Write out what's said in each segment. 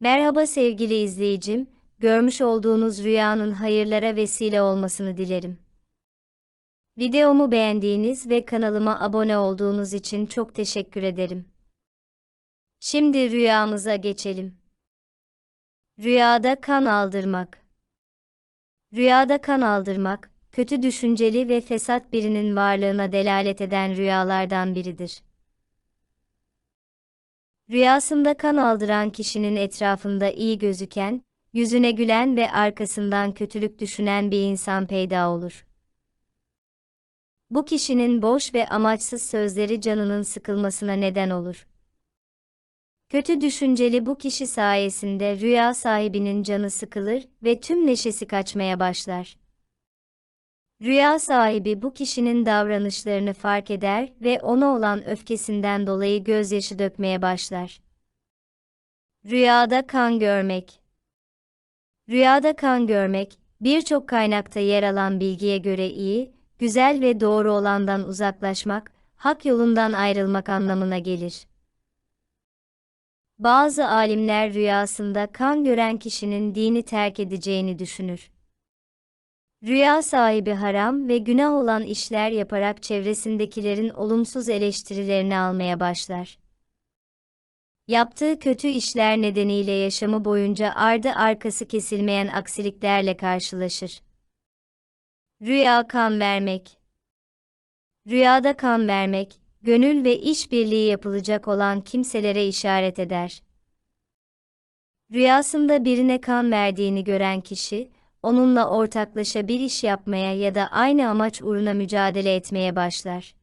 Merhaba sevgili izleyicim, görmüş olduğunuz rüyanın hayırlara vesile olmasını dilerim. Videomu beğendiğiniz ve kanalıma abone olduğunuz için çok teşekkür ederim. Şimdi rüyamıza geçelim. Rüyada kan aldırmak. Rüyada kan aldırmak, kötü düşünceli ve fesat birinin varlığına delalet eden rüyalardan biridir. Rüyasında kan aldıran kişinin etrafında iyi gözüken, yüzüne gülen ve arkasından kötülük düşünen bir insan peyda olur. Bu kişinin boş ve amaçsız sözleri canının sıkılmasına neden olur. Kötü düşünceli bu kişi sayesinde rüya sahibinin canı sıkılır ve tüm neşesi kaçmaya başlar. Rüya sahibi bu kişinin davranışlarını fark eder ve ona olan öfkesinden dolayı gözyaşı dökmeye başlar. Rüyada kan görmek. Rüyada kan görmek, birçok kaynakta yer alan bilgiye göre iyi, güzel ve doğru olandan uzaklaşmak, hak yolundan ayrılmak anlamına gelir. Bazı alimler rüyasında kan gören kişinin dini terk edeceğini düşünür. Rüya sahibi haram ve günah olan işler yaparak çevresindekilerin olumsuz eleştirilerini almaya başlar. Yaptığı kötü işler nedeniyle yaşamı boyunca ardı arkası kesilmeyen aksiliklerle karşılaşır. Rüya kan vermek Rüyada kan vermek, gönül ve işbirliği yapılacak olan kimselere işaret eder. Rüyasında birine kan verdiğini gören kişi, onunla ortaklaşa bir iş yapmaya ya da aynı amaç uğruna mücadele etmeye başlar.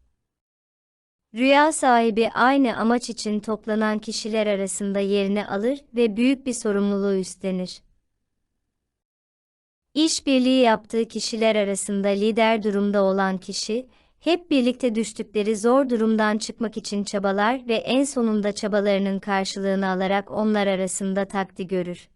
Rüya sahibi aynı amaç için toplanan kişiler arasında yerini alır ve büyük bir sorumluluğu üstlenir. İşbirliği yaptığı kişiler arasında lider durumda olan kişi, hep birlikte düştükleri zor durumdan çıkmak için çabalar ve en sonunda çabalarının karşılığını alarak onlar arasında takdi görür.